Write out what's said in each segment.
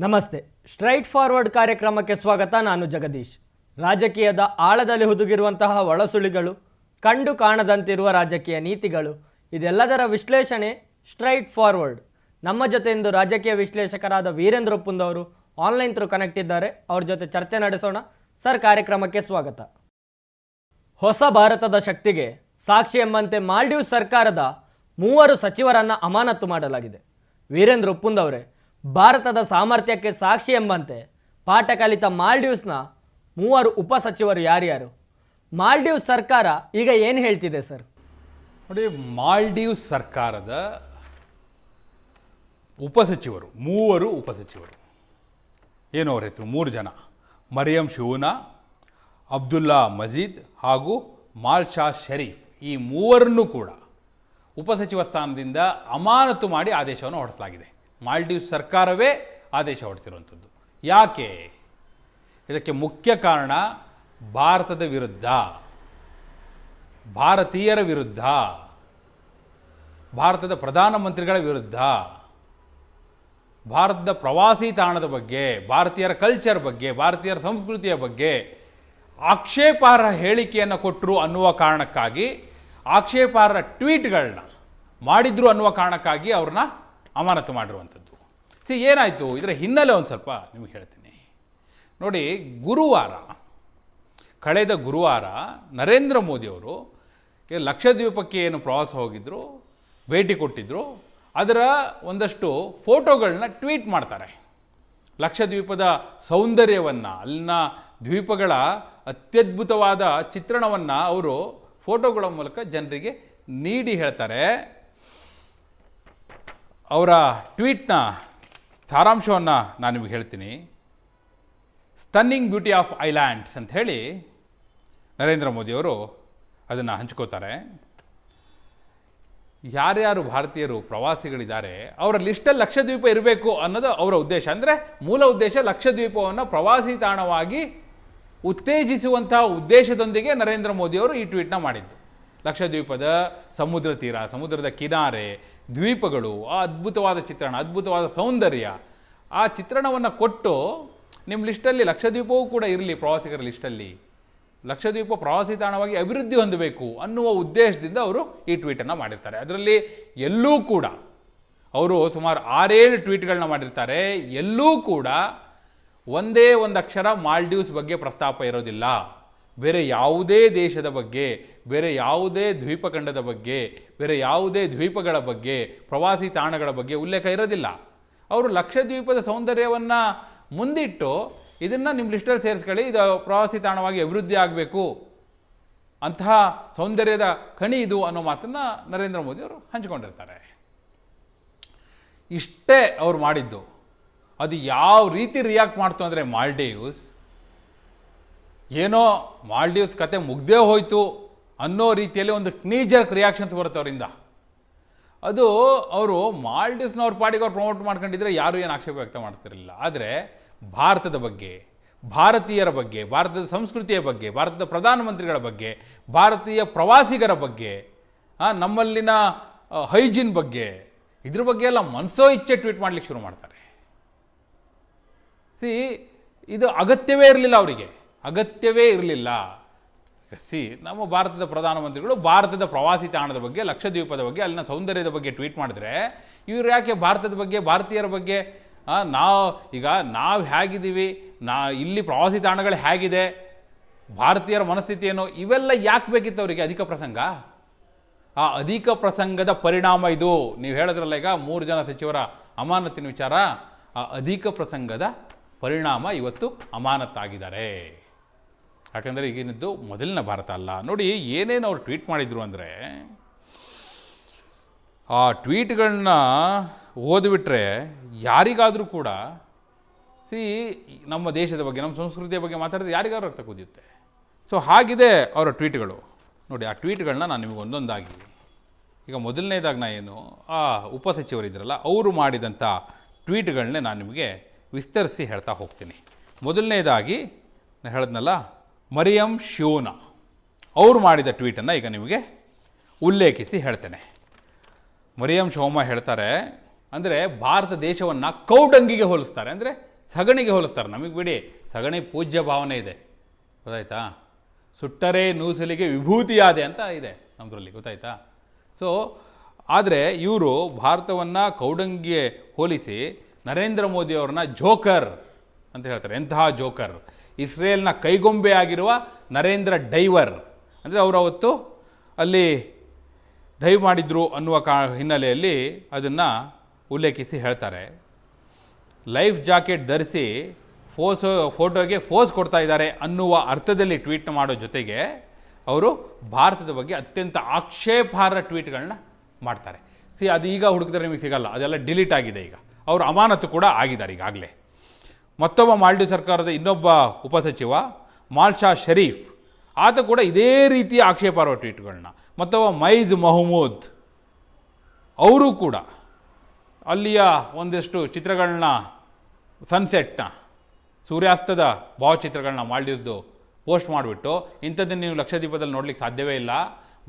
ನಮಸ್ತೆ. Straight forward ಕಾರ್ಯಕ್ರಮಕ್ಕೆ ಸ್ವಾಗತ ನಾನು ಜಗದೀಶ್. ರಾಜಕೀಯದ ಆಳದಲ್ಲಿ ಹುದುಗಿರುವಂತಹ ಒಳಸುಳಿಗಳು, ಕಂಡು ಕಾಣದಂತಿರುವ ರಾಜಕೀಯ ನೀತಿಗಳು, ಇದೆಲ್ಲದರ ವಿಶ್ಲೇಷಣೆ ಸ್ಟ್ರೈಟ್ ಫಾರ್ವರ್ಡ್. ನಮ್ಮ ಜೊತೆ ಇಂದು ರಾಜಕೀಯ ವಿಶ್ಲೇಷಕರಾದ ವೀರೇಂದ್ರ ಅವರು ಆನ್ಲೈನ್ ಥ್ರೂ ಕನೆಕ್ಟ್ ಇದ್ದಾರೆ. ಅವ್ರ ಜೊತೆ ಚರ್ಚೆ ನಡೆಸೋಣ. ಸರ್, ಕಾರ್ಯಕ್ರಮಕ್ಕೆ ಸ್ವಾಗತ. ಹೊಸ ಭಾರತದ ಶಕ್ತಿಗೆ ಸಾಕ್ಷಿ ಎಂಬಂತೆ ಮಾಲ್ಡೀವ್ಸ್ ಸರ್ಕಾರದ ಮೂವರು ಸಚಿವರನ್ನು ಅಮಾನತು ಮಾಡಲಾಗಿದೆ. ವೀರೇಂದ್ರ ಅವರೇ ಭಾರತದ ಸಾಮರ್ಥ್ಯಕ್ಕೆ ಸಾಕ್ಷಿ ಎಂಬಂತೆ ಪಾಠ ಕಲಿತ ಮಾಲ್ಡೀವ್ಸ್ನ ಮೂವರು ಉಪ ಸಚಿವರು ಯಾರ್ಯಾರು? ಮಾಲ್ಡೀವ್ಸ್ ಸರ್ಕಾರ ಈಗ ಏನು ಹೇಳ್ತಿದೆ ಸರ್? ನೋಡಿ, ಮಾಲ್ಡೀವ್ಸ್ ಸರ್ಕಾರದ ಉಪಸಚಿವರು, ಮೂವರು ಉಪಸಚಿವರು. ಏನು ಅವ್ರ ಹೆಸರು? ಮೂರು ಜನ. ಮರಿಯಂ ಶಿವನಾ ಅಬ್ದುಲ್ಲಾ ಮಜೀದ್ ಹಾಗೂ ಮಾಲ್ಶಾ ಶರೀಫ್. ಈ ಮೂವರನ್ನು ಕೂಡ ಉಪಸಚಿವ ಸ್ಥಾನದಿಂದ ಅಮಾನತು ಮಾಡಿ ಆದೇಶವನ್ನು ಹೊರಡಿಸಲಾಗಿದೆ. ಮಾಲ್ಡೀವ್ಸ್ ಸರ್ಕಾರವೇ ಆದೇಶ ಹೊರಡಿಸಿರುವಂಥದ್ದು. ಯಾಕೆ? ಇದಕ್ಕೆ ಮುಖ್ಯ ಕಾರಣ ಭಾರತದ ವಿರುದ್ಧ. ಭಾರತೀಯರ ವಿರುದ್ಧ. ಭಾರತದ ಪ್ರಧಾನಮಂತ್ರಿಗಳ ವಿರುದ್ಧ. ಭಾರತದ ಪ್ರವಾಸಿ ತಾಣದ ಬಗ್ಗೆ, ಭಾರತೀಯರ ಕಲ್ಚರ್ ಬಗ್ಗೆ, ಭಾರತೀಯರ ಸಂಸ್ಕೃತಿಯ ಬಗ್ಗೆ ಆಕ್ಷೇಪಾರ್ಹ ಹೇಳಿಕೆಯನ್ನು ಕೊಟ್ಟರು ಅನ್ನುವ ಕಾರಣಕ್ಕಾಗಿ, ಆಕ್ಷೇಪಾರ್ಹ ಟ್ವೀಟ್ಗಳನ್ನ ಮಾಡಿದ್ರು ಅನ್ನುವ ಕಾರಣಕ್ಕಾಗಿ ಅವ್ರನ್ನ ಅಮಾನತು ಮಾಡಿರುವಂಥದ್ದು. ಸಿ ಏನಾಯಿತು? ಇದರ ಹಿನ್ನೆಲೆ ಒಂದು ಸ್ವಲ್ಪ ನಿಮಗೆ ಹೇಳ್ತೀನಿ. ನೋಡಿ, ಗುರುವಾರ, ಕಳೆದ ಗುರುವಾರ ನರೇಂದ್ರ ಮೋದಿಯವರು ಲಕ್ಷದ್ವೀಪಕ್ಕೆ ಏನು ಪ್ರವಾಸ ಹೋಗಿದ್ದರು ಭೇಟಿ ಕೊಟ್ಟಿದ್ದರು ಅದರ ಒಂದಷ್ಟು ಫೋಟೋಗಳನ್ನ ಟ್ವೀಟ್ ಮಾಡ್ತಾರೆ. ಲಕ್ಷದ್ವೀಪದ ಸೌಂದರ್ಯವನ್ನು, ಅಲ್ಲಿನ ದ್ವೀಪಗಳ ಅತ್ಯದ್ಭುತವಾದ ಚಿತ್ರಣವನ್ನು ಅವರು ಫೋಟೋಗಳ ಮೂಲಕ ಜನರಿಗೆ ನೀಡಿ ಹೇಳ್ತಾರೆ. ಅವರ ಟ್ವೀಟ್ನ ಸಾರಾಂಶವನ್ನು ನಾನು ನಿಮಗೆ ಹೇಳ್ತೀನಿ. ಸ್ಟನ್ನಿಂಗ್ ಬ್ಯೂಟಿ ಆಫ್ ಐಲ್ಯಾಂಡ್ಸ್ ಅಂತ ಹೇಳಿ ನರೇಂದ್ರ ಮೋದಿಯವರು ಅದನ್ನು ಹಂಚ್ಕೋತಾರೆ. ಯಾರ್ಯಾರು ಭಾರತೀಯರು ಪ್ರವಾಸಿಗಳಿದ್ದಾರೆ, ಅವರ ಲಿಸ್ಟಲ್ಲಿ ಲಕ್ಷದ್ವೀಪ ಇರಬೇಕು ಅನ್ನೋದು ಅವರ ಉದ್ದೇಶ. ಅಂದರೆ ಮೂಲ ಉದ್ದೇಶ ಲಕ್ಷದ್ವೀಪವನ್ನು ಪ್ರವಾಸಿ ತಾಣವಾಗಿ ಉತ್ತೇಜಿಸುವಂತಹ ಉದ್ದೇಶದೊಂದಿಗೆ ನರೇಂದ್ರ ಮೋದಿಯವರು ಈ ಟ್ವೀಟ್ನ ಮಾಡಿದ್ದು. ಲಕ್ಷದ್ವೀಪದ ಸಮುದ್ರ ತೀರ, ಸಮುದ್ರದ ಕಿನಾರೆ, ದ್ವೀಪಗಳು, ಆ ಅದ್ಭುತವಾದ ಚಿತ್ರಣ, ಅದ್ಭುತವಾದ ಸೌಂದರ್ಯ. ಆ ಚಿತ್ರಣವನ್ನು ಕೊಟ್ಟು ನಿಮ್ಮ ಲಿಸ್ಟಲ್ಲಿ ಲಕ್ಷದ್ವೀಪವೂ ಕೂಡ ಇರಲಿ ಪ್ರವಾಸಿಗರ ಲಿಸ್ಟಲ್ಲಿ. ಲಕ್ಷದ್ವೀಪ ಪ್ರವಾಸಿ ತಾಣವಾಗಿ ಅಭಿವೃದ್ಧಿ ಹೊಂದಬೇಕು ಅನ್ನುವ ಉದ್ದೇಶದಿಂದ ಅವರು ಈ ಟ್ವೀಟನ್ನು ಮಾಡಿರ್ತಾರೆ. ಅದರಲ್ಲಿ ಎಲ್ಲೂ ಕೂಡ ಅವರು ಸುಮಾರು ಆರೇಳು ಟ್ವೀಟ್ಗಳನ್ನ ಮಾಡಿರ್ತಾರೆ. ಎಲ್ಲೂ ಕೂಡ ಒಂದೇ ಒಂದು ಅಕ್ಷರ ಮಾಲ್ಡೀವ್ಸ್ ಬಗ್ಗೆ ಪ್ರಸ್ತಾಪ ಇರೋದಿಲ್ಲ. ಬೇರೆ ಯಾವುದೇ ದೇಶದ ಬಗ್ಗೆ, ಬೇರೆ ಯಾವುದೇ ದ್ವೀಪಖಂಡದ ಬಗ್ಗೆ, ಬೇರೆ ಯಾವುದೇ ದ್ವೀಪಗಳ ಬಗ್ಗೆ, ಪ್ರವಾಸಿ ತಾಣಗಳ ಬಗ್ಗೆ ಉಲ್ಲೇಖ ಇರೋದಿಲ್ಲ. ಅವರು ಲಕ್ಷದ್ವೀಪದ ಸೌಂದರ್ಯವನ್ನು ಮುಂದಿಟ್ಟು ಇದನ್ನು ನಿಮ್ಮ ಲಿಸ್ಟಲ್ಲಿ ಸೇರಿಸ್ಕೊಳ್ಳಿ, ಇದು ಪ್ರವಾಸಿ ತಾಣವಾಗಿ ಅಭಿವೃದ್ಧಿ ಆಗಬೇಕು. ಅಂತಹ ಸೌಂದರ್ಯದ ಕಣಿ ಇದು ಅನ್ನೋ ಮಾತನ್ನು ನರೇಂದ್ರ ಮೋದಿ ಅವರು ಹಂಚಿಕೊಂಡಿರ್ತಾರೆ. ಇಷ್ಟೇ ಅವ್ರು ಮಾಡಿದ್ದು. ಅದು ಯಾವ ರೀತಿ ರಿಯಾಕ್ಟ್ ಮಾಡ್ತು ಅಂದರೆ ಮಾಲ್ಡೀವ್ಸ್ ಏನೋ ಮಾಲ್ಡೀವ್ಸ್ ಕತೆ ಮುಗ್ದೇ ಹೋಯಿತು ಅನ್ನೋ ರೀತಿಯಲ್ಲಿ ಒಂದು ಕ್ನೀಜರ್ಕ್ ರಿಯಾಕ್ಷನ್ಸ್ ಬರುತ್ತೆ ಅವರಿಂದ. ಅದು ಅವರು ಮಾಲ್ಡೀವ್ಸ್ನವ್ರ ಪಾಡಿಗೆ ಅವ್ರು ಪ್ರಮೋಟ್ ಮಾಡ್ಕೊಂಡಿದ್ರೆ ಯಾರೂ ಏನು ಆಕ್ಷೇಪ ವ್ಯಕ್ತ ಮಾಡ್ತಿರಲಿಲ್ಲ. ಆದರೆ ಭಾರತದ ಬಗ್ಗೆ, ಭಾರತೀಯರ ಬಗ್ಗೆ, ಭಾರತದ ಸಂಸ್ಕೃತಿಯ ಬಗ್ಗೆ, ಭಾರತದ ಪ್ರಧಾನಮಂತ್ರಿಗಳ ಬಗ್ಗೆ, ಭಾರತೀಯ ಪ್ರವಾಸಿಗರ ಬಗ್ಗೆ ನಮ್ಮಲ್ಲಿನ ಹೈಜಿನ್ ಬಗ್ಗೆ, ಇದ್ರ ಬಗ್ಗೆ ಎಲ್ಲ ಮನಸೋ ಇಚ್ಛೆ ಟ್ವೀಟ್ ಮಾಡ್ಲಿಕ್ಕೆ ಶುರು ಮಾಡ್ತಾರೆ. ಸಿ ಇದು ಅಗತ್ಯವೇ ಇರಲಿಲ್ಲ ಅವರಿಗೆ. ಅಗತ್ಯವೇ ಇರಲಿಲ್ಲ. ಸಿ, ನಮ್ಮ ಭಾರತದ ಪ್ರಧಾನಮಂತ್ರಿಗಳು ಭಾರತದ ಪ್ರವಾಸಿ ತಾಣದ ಬಗ್ಗೆ, ಲಕ್ಷದ್ವೀಪದ ಬಗ್ಗೆ, ಅಲ್ಲಿನ ಸೌಂದರ್ಯದ ಬಗ್ಗೆ ಟ್ವೀಟ್ ಮಾಡಿದ್ರೆ, ಇವರು ಯಾಕೆ ಭಾರತದ ಬಗ್ಗೆ, ಭಾರತೀಯರ ಬಗ್ಗೆ ನಾವು, ಈಗ ನಾವು ಹೇಗಿದ್ದೀವಿ, ನಾ, ಇಲ್ಲಿ ಪ್ರವಾಸಿ ತಾಣಗಳು ಹೇಗಿದೆ, ಭಾರತೀಯರ ಮನಸ್ಥಿತಿ ಏನು ಇವೆಲ್ಲ ಯಾಕೆ ಬೇಕಿತ್ತು ಅವರಿಗೆ ಅಧಿಕ ಪ್ರಸಂಗ? ಆ ಅಧಿಕ ಪ್ರಸಂಗದ ಪರಿಣಾಮ ಇದು. ನೀವು ಹೇಳಿದ್ರಲ್ಲ ಈಗ ಮೂರು ಜನ ಸಚಿವರ ಅಮಾನತಿನ ವಿಚಾರ, ಆ ಅಧಿಕ ಪ್ರಸಂಗದ ಪರಿಣಾಮ ಇವತ್ತು ಅಮಾನತ್ತಾಗಿದ್ದಾರೆ. ಯಾಕಂದರೆ ಈಗಿನದ್ದು ಮೊದಲಿನ ಭಾರತ ಅಲ್ಲ. ನೋಡಿ, ಏನೇನು ಅವ್ರು ಟ್ವೀಟ್ ಮಾಡಿದರು ಅಂದರೆ, ಆ ಟ್ವೀಟ್ಗಳನ್ನ ಓದಿಬಿಟ್ರೆ ಯಾರಿಗಾದರೂ ಕೂಡ, ಸಿ, ನಮ್ಮ ದೇಶದ ಬಗ್ಗೆ, ನಮ್ಮ ಸಂಸ್ಕೃತಿಯ ಬಗ್ಗೆ ಮಾತಾಡಿದ್ರೆ ಯಾರಿಗಾದ್ರೂ ರಕ್ತ ಕುದಿಯುತ್ತೆ ಸೊ ಹಾಗಿದೆ ಅವರ ಟ್ವೀಟ್ಗಳು. ನೋಡಿ, ಆ ಟ್ವೀಟ್ಗಳನ್ನ ನಾನು ನಿಮಗೆ ಒಂದೊಂದಾಗಿ, ಈಗ ಮೊದಲನೇದಾಗಿ ನಾ ಏನು, ಆ ಉಪಸಚಿವರಿದ್ರಲ್ಲ, ಅವರು ಮಾಡಿದಂಥ ಟ್ವೀಟ್ಗಳನ್ನೇ ನಾನು ನಿಮಗೆ ವಿಸ್ತರಿಸಿ ಹೇಳ್ತಾ ಹೋಗ್ತೀನಿ. ಮೊದಲನೇದಾಗಿ ನಾನು ಹೇಳಿದ್ನಲ್ಲ ಮರಿಯಂ ಶಿವನ ಅವರು ಮಾಡಿದ ಟ್ವೀಟನ್ನು ಈಗ ನಿಮಗೆ ಉಲ್ಲೇಖಿಸಿ ಹೇಳ್ತೇನೆ. ಮರಿಯಂ ಶೋಮ ಹೇಳ್ತಾರೆ, ಅಂದರೆ ಭಾರತ ದೇಶವನ್ನು ಕೌಡಂಗಿಗೆ ಹೋಲಿಸ್ತಾರೆ, ಅಂದರೆ ಸಗಣಿಗೆ ಹೋಲಿಸ್ತಾರೆ. ನಮಗೆ ಬಿಡಿ, ಸಗಣಿ ಪೂಜ್ಯ ಭಾವನೆ ಇದೆ. ಗೊತ್ತಾಯ್ತಾ? ಸುಟ್ಟರೆ ನೂಸಲಿಗೆ ವಿಭೂತಿಯಾದೆ ಅಂತ ಇದೆ ನಮ್ಮದ್ರಲ್ಲಿ ಗೊತ್ತಾಯ್ತಾ? ಸೊ ಆದರೆ ಇವರು ಭಾರತವನ್ನು ಕೌಡಂಗಿಗೆ ಹೋಲಿಸಿ ನರೇಂದ್ರ ಮೋದಿ ಅವ್ರನ್ನ ಜೋಕರ್ ಅಂತ ಹೇಳ್ತಾರೆ, ಎಂತಹ ಜೋಕರ್? ಇಸ್ರೇಲ್ನ ಕೈಗೊಂಬೆ ಆಗಿರುವ ನರೇಂದ್ರ ಡೈವರ್. ಅಂದರೆ ಅವರು ಅವತ್ತು ಅಲ್ಲಿ ಡೈವ್ ಮಾಡಿದ್ರು ಅನ್ನುವ ಕಾ, ಹಿನ್ನೆಲೆಯಲ್ಲಿ ಅದನ್ನು ಉಲ್ಲೇಖಿಸಿ ಹೇಳ್ತಾರೆ. ಲೈಫ್ ಜಾಕೆಟ್ ಧರಿಸಿ ಫೋಸ್, ಫೋಟೋಗೆ ಫೋಸ್ ಕೊಡ್ತಾ ಇದ್ದಾರೆ ಅನ್ನುವ ಅರ್ಥದಲ್ಲಿ ಟ್ವೀಟ್ ಮಾಡೋ ಜೊತೆಗೆ ಅವರು ಭಾರತದ ಬಗ್ಗೆ ಅತ್ಯಂತ ಆಕ್ಷೇಪಾರ್ಹ ಟ್ವೀಟ್ಗಳನ್ನ ಮಾಡ್ತಾರೆ. ಸಿ, ಅದು ಈಗ ಹುಡುಕಿದ್ರೆ ನಿಮಗೆ ಸಿಗಲ್ಲ. ಅದೆಲ್ಲ ಡಿಲೀಟ್ ಆಗಿದೆ ಈಗ. ಅವರು ಅಮಾನತು ಕೂಡ ಆಗಿದ್ದಾರೆ ಈಗಾಗಲೇ. ಮತ್ತೊಬ್ಬ ಮಾಲ್ಡೀವ್ ಸರ್ಕಾರದ ಇನ್ನೊಬ್ಬ ಉಪಸಚಿವ, ಮಾಲ್ಶಾ ಶರೀಫ್. ಆತ ಕೂಡ ಇದೇ ರೀತಿಯ ಆಕ್ಷೇಪಾರ್ಹ ಟ್ವೀಟ್ಗಳನ್ನ ಮತ್ತೊಬ್ಬ ಮೈಜ್ ಮೊಹಮೂದ್. ಅವರು ಕೂಡ ಅಲ್ಲಿಯ ಒಂದಿಷ್ಟು ಚಿತ್ರಗಳನ್ನ ಸನ್ಸೆಟ್ನ ಸೂರ್ಯಾಸ್ತದ ಭಾವಚಿತ್ರಗಳನ್ನ ಮಾಲ್ಡೀವ್ದು ಪೋಸ್ಟ್ ಮಾಡಿಬಿಟ್ಟು, ಇಂಥದ್ದನ್ನು ನೀವು ಲಕ್ಷದ್ವೀಪದಲ್ಲಿ ನೋಡ್ಲಿಕ್ಕೆ ಸಾಧ್ಯವೇ ಇಲ್ಲ.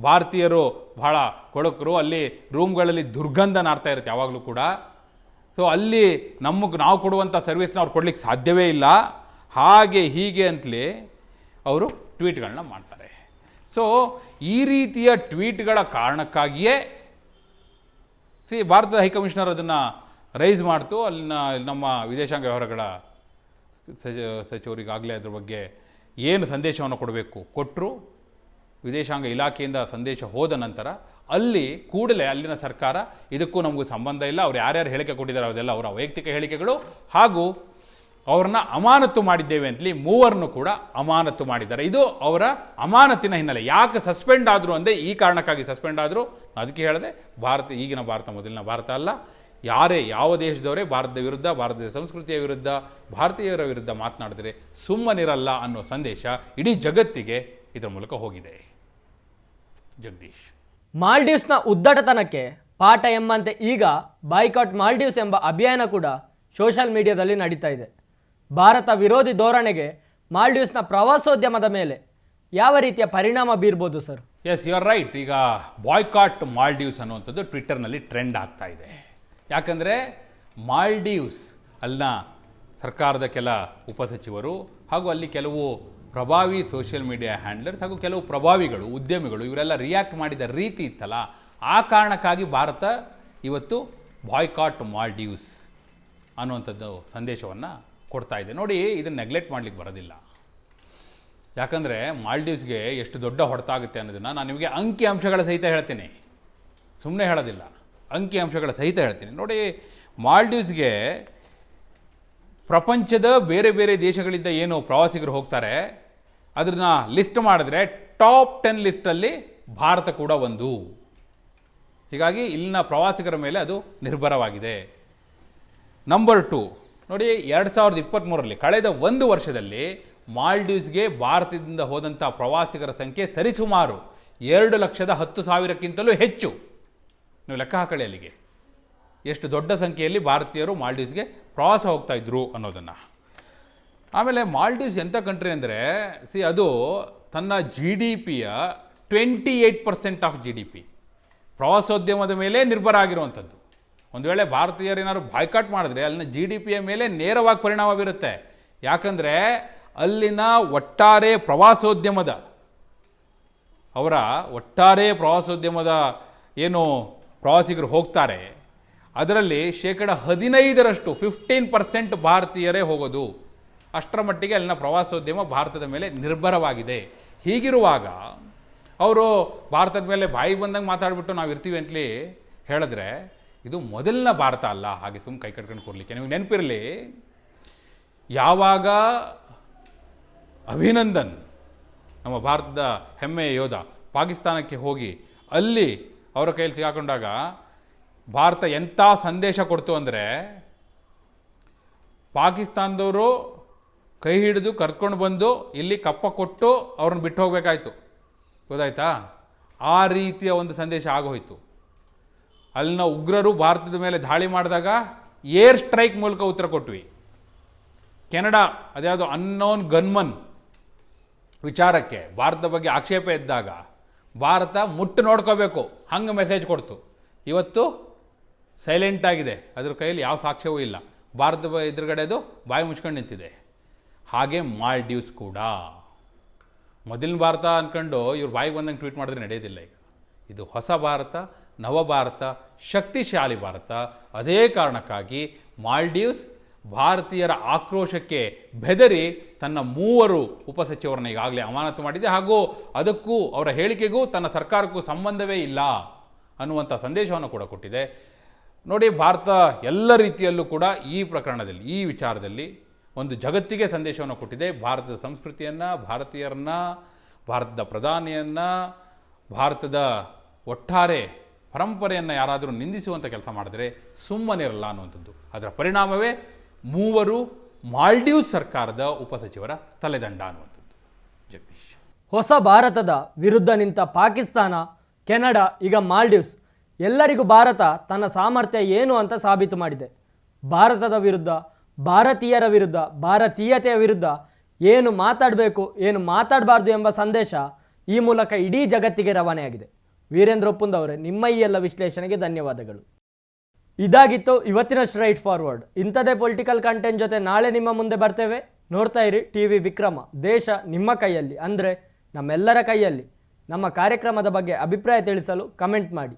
ಭಾರತೀಯರು ಬಹಳ ಕೊಳಕರು. ಅಲ್ಲಿ ರೂಮ್ಗಳಲ್ಲಿ ದುರ್ಗಂಧ ನಾರ್ತಾ ಇರುತ್ತೆ ಯಾವಾಗಲೂ ಕೂಡ. ಸೊ ಅಲ್ಲಿ ನಮಗೆ ನಾವು ಕೊಡುವಂಥ ಸರ್ವಿಸ್ನ ಅವ್ರು ಕೊಡ್ಲಿಕ್ಕೆ ಸಾಧ್ಯವೇ ಇಲ್ಲ. ಹಾಗೆ ಹೀಗೆ ಅಂತಲೇ ಅವರು ಟ್ವೀಟ್ಗಳನ್ನ ಮಾಡ್ತಾರೆ. ಸೊ ಈ ರೀತಿಯ ಟ್ವೀಟ್ಗಳ ಕಾರಣಕ್ಕಾಗಿಯೇ ಸಿ ಭಾರತದ ಹೈಕಮಿಷನರ್ ಅದನ್ನು ರೈಸ್ ಮಾಡ್ತು. ಅಲ್ಲಿನ ನಮ್ಮ ವಿದೇಶಾಂಗ ವ್ಯವಹಾರಗಳ ಸಚ ಸಚಿವರಿಗಾಗಲೇ ಅದ್ರ ಬಗ್ಗೆ ಏನು ಸಂದೇಶವನ್ನು ಕೊಡಬೇಕು? ಕೊಟ್ಟರು ವಿದೇಶಾಂಗ ಇಲಾಖೆಯಿಂದ ಸಂದೇಶ ಹೋದ ನಂತರ ಅಲ್ಲಿ ಕೂಡಲೇ ಅಲ್ಲಿನ ಸರ್ಕಾರ ಇದಕ್ಕೂ ನಮಗೂ ಸಂಬಂಧ ಇಲ್ಲ. ಅವ್ರು ಯಾರ್ಯಾರು ಹೇಳಿಕೆ ಕೊಟ್ಟಿದ್ದಾರೆ ಅದೆಲ್ಲ ಅವರ ವೈಯಕ್ತಿಕ ಹೇಳಿಕೆಗಳು. ಹಾಗೂ ಅವ್ರನ್ನ ಅಮಾನತು ಮಾಡಿದ್ದೇವೆ ಅಂತಲಿ ಮೂವರನ್ನು ಕೂಡ ಅಮಾನತು ಮಾಡಿದ್ದಾರೆ. ಇದು ಅವರ ಅಮಾನತಿನ ಹಿನ್ನೆಲೆ. ಯಾಕೆ ಸಸ್ಪೆಂಡ್ ಆದರು ಅಂದರೆ ಈ ಕಾರಣಕ್ಕಾಗಿ ಸಸ್ಪೆಂಡ್ ಆದರು? ಅದಕ್ಕೆ ಹೇಳಿದೆ, ಭಾರತ, ಈಗಿನ ಭಾರತ ಮೊದಲಿನ ಭಾರತ ಅಲ್ಲ. ಯಾರೇ ಯಾವ ದೇಶದವರೇ ಭಾರತದ ವಿರುದ್ಧ, ಭಾರತದ ಸಂಸ್ಕೃತಿಯ ವಿರುದ್ಧ, ಭಾರತೀಯರ ವಿರುದ್ಧ ಮಾತನಾಡಿದರೆ ಸುಮ್ಮನಿರಲ್ಲ ಅನ್ನೋ ಸಂದೇಶ ಇಡೀ ಜಗತ್ತಿಗೆ ಇದರ ಮೂಲಕ ಹೋಗಿದೆ. ಜಗದೀಶ್. ಮಾಲ್ಡೀವ್ಸ್ನ ಉದ್ದಟತನಕ್ಕೆ ಪಾಠ ಎಂಬಂತೆ ಈಗ ಬಾಯ್ಕಾಟ್ ಮಾಲ್ಡೀವ್ಸ್ ಎಂಬ ಅಭಿಯಾನ ಕೂಡ ಸೋಷಿಯಲ್ ಮೀಡಿಯಾದಲ್ಲಿ ನಡೀತಾ ಇದೆ. ಭಾರತ ವಿರೋಧಿ ಧೋರಣೆಗೆ ಮಾಲ್ಡೀವ್ಸ್ನ ಪ್ರವಾಸೋದ್ಯಮದ ಮೇಲೆ ಯಾವ ರೀತಿಯ ಪರಿಣಾಮ ಬೀರ್ಬೋದು sir? Yes you are right ಈಗ ಬಾಯ್ಕಾಟ್ ಮಾಲ್ಡೀವ್ಸ್ ಅನ್ನುವಂಥದ್ದು ಟ್ವಿಟ್ಟರ್ನಲ್ಲಿ ಟ್ರೆಂಡ್ ಆಗ್ತಾ ಇದೆ. ಯಾಕಂದರೆ ಮಾಲ್ಡೀವ್ಸ್ ಅಲ್ಲಿನ ಸರ್ಕಾರದ ಕೆಲ ಉಪಸಚಿವರು ಹಾಗೂ ಅಲ್ಲಿ ಕೆಲವು ಪ್ರಭಾವಿ ಸೋಷಿಯಲ್ ಮೀಡಿಯಾ ಹ್ಯಾಂಡ್ಲರ್ಸ್ ಹಾಗೂ ಕೆಲವು ಪ್ರಭಾವಿಗಳು, ಉದ್ಯಮಿಗಳು ಇವರೆಲ್ಲ ರಿಯಾಕ್ಟ್ ಮಾಡಿದ ರೀತಿ ಇತ್ತಲ್ಲ, ಆ ಕಾರಣಕ್ಕಾಗಿ ಭಾರತ ಇವತ್ತು ಬಾಯ್ಕಾಟ್ ಮಾಲ್ಡೀವ್ಸ್ ಅನ್ನುವಂಥದ್ದು ಸಂದೇಶವನ್ನು ಕೊಡ್ತಾ ಇದೆ. ನೋಡಿ, ಇದನ್ನು ನೆಗ್ಲೆಕ್ಟ್ ಮಾಡಲಿಕ್ಕೆ ಬರೋದಿಲ್ಲ. ಯಾಕಂದರೆ ಮಾಲ್ಡೀವ್ಸ್ಗೆ ಎಷ್ಟು ದೊಡ್ಡ ಹೊಡೆತಾಗುತ್ತೆ ಅನ್ನೋದನ್ನು ನಾನು ನಿಮಗೆ ಅಂಕಿ ಅಂಶಗಳ ಸಹಿತ ಹೇಳ್ತೀನಿ. ಸುಮ್ಮನೆ ಹೇಳೋದಿಲ್ಲ. ಅಂಕಿ ಅಂಶಗಳ ಸಹಿತ ಹೇಳ್ತೀನಿ. ನೋಡಿ ಮಾಲ್ಡೀವ್ಸ್ಗೆ ಪ್ರಪಂಚದ ಬೇರೆ ಬೇರೆ ದೇಶಗಳಿಂದ ಏನು ಪ್ರವಾಸಿಗರು ಹೋಗ್ತಾರೆ ಅದನ್ನ ಲಿಸ್ಟ್ ಮಾಡಿದ್ರೆ ಟಾಪ್ ಟೆನ್ ಲಿಸ್ಟಲ್ಲಿ ಭಾರತ ಕೂಡ ಒಂದು. ಹೀಗಾಗಿ ಇಲ್ಲಿನ ಪ್ರವಾಸಿಗರ ಮೇಲೆ ಅದು ನಿರ್ಭರವಾಗಿದೆ. ನಂಬರ್ ಟು ನೋಡಿ ಎರಡು ಸಾವಿರದ ಇಪ್ಪತ್ತ್ಮೂರರಲ್ಲಿ ಕಳೆದ ಒಂದು ವರ್ಷದಲ್ಲಿ ಮಾಲ್ಡೀವ್ಸ್ಗೆ ಭಾರತದಿಂದ ಹೋದಂಥ ಪ್ರವಾಸಿಗರ ಸಂಖ್ಯೆ ಸರಿಸುಮಾರು ಎರಡು ಲಕ್ಷದ ಹತ್ತು ಸಾವಿರಕ್ಕಿಂತಲೂ ಹೆಚ್ಚು. ನೀವು ಲೆಕ್ಕ ಹಾಕಳಿ ಅಲ್ಲಿಗೆ. ಎಷ್ಟು ದೊಡ್ಡ ಸಂಖ್ಯೆಯಲ್ಲಿ ಭಾರತೀಯರು ಮಾಲ್ಡೀವ್ಸ್ಗೆ ಪ್ರವಾಸ ಹೋಗ್ತಾ ಇದ್ರು ಅನ್ನೋದನ್ನು. ಆಮೇಲೆ ಮಾಲ್ಡೀವ್ಸ್ ಎಂಥ ಕಂಟ್ರಿ ಅಂದರೆ ಸಿ ಅದು ತನ್ನ ಜಿ ಡಿ ಪಿಯ twenty eight percent of G D P ಪ್ರವಾಸೋದ್ಯಮದ ಮೇಲೆ ನಿರ್ಭರ ಆಗಿರುವಂಥದ್ದು. ಒಂದು ವೇಳೆ ಭಾರತೀಯರು ಏನಾದ್ರು ಬಾಯ್ಕಾಟ್ ಮಾಡಿದ್ರೆ ಅಲ್ಲಿನ ಜಿ ಡಿ ಪಿಯ ಮೇಲೆ ನೇರವಾಗಿ ಪರಿಣಾಮ ಬೀರುತ್ತೆ. ಯಾಕಂದರೆ ಅಲ್ಲಿನ ಒಟ್ಟಾರೆ ಪ್ರವಾಸೋದ್ಯಮದ, ಅವರ ಒಟ್ಟಾರೆ ಪ್ರವಾಸೋದ್ಯಮದ ಏನು ಪ್ರವಾಸಿಗರು ಹೋಗ್ತಾರೆ ಅದರಲ್ಲಿ ಶೇಕಡ ಹದಿನೈದರಷ್ಟು ಫಿಫ್ಟೀನ್ ಪರ್ಸೆಂಟ್ ಭಾರತೀಯರೇ ಹೋಗೋದು. ಅಷ್ಟರ ಮಟ್ಟಿಗೆ ಅಲ್ಲಿನ ಪ್ರವಾಸೋದ್ಯಮ ಭಾರತದ ಮೇಲೆ ನಿರ್ಭರವಾಗಿದೆ. ಹೀಗಿರುವಾಗ, ಅವರು ಭಾರತದ ಮೇಲೆ ಬಾಯಿ ಬಂದಂಗೆ ಮಾತಾಡಿಬಿಟ್ಟು ನಾವು ಇರ್ತೀವಿ ಅಂತಲಿ ಹೇಳಿದ್ರೆ, ಇದು ಮೊದಲನ ಭಾರತ ಅಲ್ಲ, ಹಾಗೆ ಸುಮ್ಮನೆ ಕೈ ಕಟ್ಕೊಂಡು ಕೊಡಲಿಕ್ಕೆ ನಿಮಗೆ ನೆನಪಿರಲಿ. ಯಾವಾಗ ಅಭಿನಂದನ್, ನಮ್ಮ ಭಾರತದ ಹೆಮ್ಮೆಯ ಯೋಧ, ಪಾಕಿಸ್ತಾನಕ್ಕೆ ಹೋಗಿ ಅಲ್ಲಿ ಅವರ ಕೈಯಲ್ಲಿ ಸಿಗಾಕೊಂಡಾಗ ಭಾರತ ಎಂಥ ಸಂದೇಶ ಕೊಡ್ತು ಅಂದರೆ ಪಾಕಿಸ್ತಾನದವರು ಕೈ ಹಿಡಿದು ಕರ್ಕೊಂಡು ಬಂದು ಇಲ್ಲಿ ಕಪ್ಪ ಕೊಟ್ಟು ಅವ್ರನ್ನ ಬಿಟ್ಟು ಹೋಗಬೇಕಾಯ್ತು. ಗೊತ್ತಾಯ್ತಾ? ಆ ರೀತಿಯ ಒಂದು ಸಂದೇಶ ಆಗೋಯ್ತು. ಅಲ್ಲಿನ ಉಗ್ರರು ಭಾರತದ ಮೇಲೆ ದಾಳಿ ಮಾಡಿದಾಗ ಏರ್ ಸ್ಟ್ರೈಕ್ ಮೂಲಕ ಉತ್ತರ ಕೊಟ್ವಿ. ಕೆನಡಾ, ಅದ್ಯಾವುದು ಅನ್ನೋನ್ ಗನ್ಮನ್ ವಿಚಾರಕ್ಕೆ ಭಾರತದ ಬಗ್ಗೆ ಆಕ್ಷೇಪ ಇದ್ದಾಗ ಭಾರತ ಮುಟ್ಟು ನೋಡ್ಕೋಬೇಕು. ಹಂಗೆ ಮೆಸೇಜ್ ಕೊಡ್ತು. ಇವತ್ತು ಸೈಲೆಂಟ್ ಆಗಿದೆ. ಅದ್ರ ಕೈಯಲ್ಲಿ ಯಾವ ಸಾಕ್ಷ್ಯವೂ ಇಲ್ಲ. ಭಾರತ ಎದುರುಗಡೆದು ಬಾಯಿ ಮುಚ್ಕೊಂಡು ನಿಂತಿದೆ. ಹಾಗೆ ಮಾಲ್ಡೀವ್ಸ್ ಕೂಡ. ಮೊದಲಿನ ಭಾರತ ಅಂದ್ಕೊಂಡು ಇವ್ರು ಬಾಯಿಗೆ ಬಂದಂಗೆ ಟ್ವೀಟ್ ಮಾಡಿದ್ರೆ ನಡೆಯೋದಿಲ್ಲ ಈಗ. ಇದು ಹೊಸ ಭಾರತ, ನವ ಭಾರತ, ಶಕ್ತಿಶಾಲಿ ಭಾರತ. ಅದೇ ಕಾರಣಕ್ಕಾಗಿ ಮಾಲ್ಡೀವ್ಸ್ ಭಾರತೀಯರ ಆಕ್ರೋಶಕ್ಕೆ ಬೆದರಿ ತನ್ನ ಮೂವರು ಉಪಸಚಿವರನ್ನ ಈಗಾಗಲೇ ಅಮಾನತು ಮಾಡಿದೆ. ಹಾಗೂ ಅದಕ್ಕೂ ಅವರ ಹೇಳಿಕೆಗೂ ತನ್ನ ಸರ್ಕಾರಕ್ಕೂ ಸಂಬಂಧವೇ ಇಲ್ಲ ಅನ್ನುವಂಥ ಸಂದೇಶವನ್ನು ಕೂಡ ಕೊಟ್ಟಿದೆ. ನೋಡಿ ಭಾರತ ಎಲ್ಲ ರೀತಿಯಲ್ಲೂ ಕೂಡ ಈ ಪ್ರಕರಣದಲ್ಲಿ, ಈ ವಿಚಾರದಲ್ಲಿ ಒಂದು ಜಗತ್ತಿಗೆ ಸಂದೇಶವನ್ನು ಕೊಟ್ಟಿದೆ. ಭಾರತದ ಸಂಸ್ಕೃತಿಯನ್ನು, ಭಾರತೀಯರನ್ನ, ಭಾರತದ ಪ್ರಧಾನಿಯನ್ನು, ಭಾರತದ ಒಟ್ಟಾರೆ ಪರಂಪರೆಯನ್ನು ಯಾರಾದರೂ ನಿಂದಿಸುವಂಥ ಕೆಲಸ ಮಾಡಿದ್ರೆ ಸುಮ್ಮನಿರಲ್ಲ ಅನ್ನುವಂಥದ್ದು. ಅದರ ಪರಿಣಾಮವೇ ಮೂವರು ಮಾಲ್ಡೀವ್ಸ್ ಸರ್ಕಾರದ ಉಪಸಚಿವರ ತಲೆದಂಡ ಅನ್ನುವಂಥದ್ದು. ಜಗದೀಶ್. ಹೊಸ ಭಾರತದ ವಿರುದ್ಧ ನಿಂತ ಪಾಕಿಸ್ತಾನ, ಕೆನಡಾ, ಈಗ ಮಾಲ್ಡೀವ್ಸ್ ಎಲ್ಲರಿಗೂ ಭಾರತ ತನ್ನ ಸಾಮರ್ಥ್ಯ ಏನು ಅಂತ ಸಾಬೀತು ಮಾಡಿದೆ. ಭಾರತದ ವಿರುದ್ಧ, ಭಾರತೀಯರ ವಿರುದ್ಧ, ಭಾರತೀಯತೆಯ ವಿರುದ್ಧ ಏನು ಮಾತಾಡಬೇಕು, ಏನು ಮಾತಾಡಬಾರ್ದು ಎಂಬ ಸಂದೇಶ ಈ ಮೂಲಕ ಇಡೀ ಜಗತ್ತಿಗೆ ರವಾನೆಯಾಗಿದೆ ವೀರೇಂದ್ರ ಒಪ್ಪುಂದ್ ಅವರೇ, ನಿಮ್ಮ ಈ ಎಲ್ಲ ವಿಶ್ಲೇಷಣೆಗೆ ಧನ್ಯವಾದಗಳು. ಇದಾಗಿತ್ತು ಇವತ್ತಿನ ಸ್ಟ್ರೈಟ್ ಫಾರ್ವರ್ಡ್ ಇಂಥದೇ ಪೊಲಿಟಿಕಲ್ ಕಂಟೆಂಟ್ ಜೊತೆ ನಾಳೆ ನಿಮ್ಮ ಮುಂದೆ ಬರ್ತೇವೆ. ನೋಡ್ತಾ ಇರಿ ಟಿ ವಿ ವಿಕ್ರಮ. ದೇಶ ನಿಮ್ಮ ಕೈಯಲ್ಲಿ, ಅಂದರೆ ನಮ್ಮೆಲ್ಲರ ಕೈಯಲ್ಲಿ. ನಮ್ಮ ಕಾರ್ಯಕ್ರಮದ ಬಗ್ಗೆ ಅಭಿಪ್ರಾಯ ತಿಳಿಸಲು ಕಮೆಂಟ್ ಮಾಡಿ.